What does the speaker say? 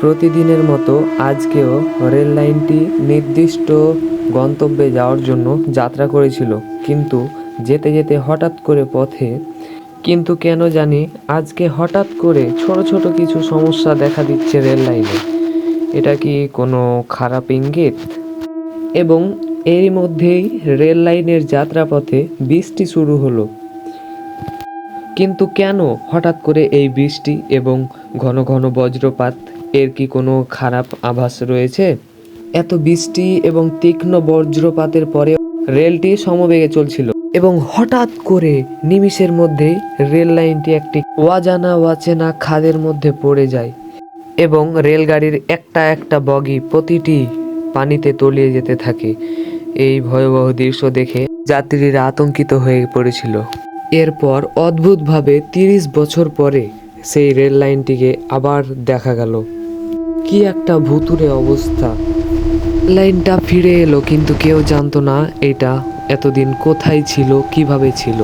প্রতিদিনের মতো আজকেও রেল লাইনটি নির্দিষ্ট গন্তব্যে যাওয়ার জন্য যাত্রা করেছিল। কিন্তু যেতে যেতে হঠাৎ করে পথে কিন্তু কেন জানি আজকে হঠাৎ করে ছোট ছোট কিছু সমস্যা দেখা দিচ্ছে রেল লাইনে। এটা কি কোনো খারাপ ইঙ্গিত? এবং এরই মধ্যেই রেল লাইনের যাত্রাপথে বৃষ্টি শুরু হলো। কিন্তু কেন হঠাৎ করে এই বৃষ্টি এবং ঘন ঘন বজ্রপাত? এর কি কোনো খারাপ আভাস রয়েছে? এত বৃষ্টি এবং তীক্ষ্ণ বজ্রপাতের পরে রেলটি সমবেগে চলছিল এবং হঠাৎ করে নিমিষের মধ্যেই রেল লাইনটি একটি অজানা অচেনা খাদের মধ্যে পড়ে যায় এবং রেলগাড়ির একটা একটা বগি প্রতিটি পানিতে তলিয়ে যেতে থাকে। এই ভয়াবহ দৃশ্য দেখে যাত্রীরা আতঙ্কিত হয়ে পড়েছিল। এরপর অদ্ভুতভাবে তিরিশ বছর পরে সেই রেল লাইনটিকে আবার দেখা গেল। কি একটা ভুতুরে অবস্থা। লাইনটা ফিরে এলো, কিন্তু কেউ জানতো না এটা এতদিন কোথায় ছিল, কীভাবে ছিল।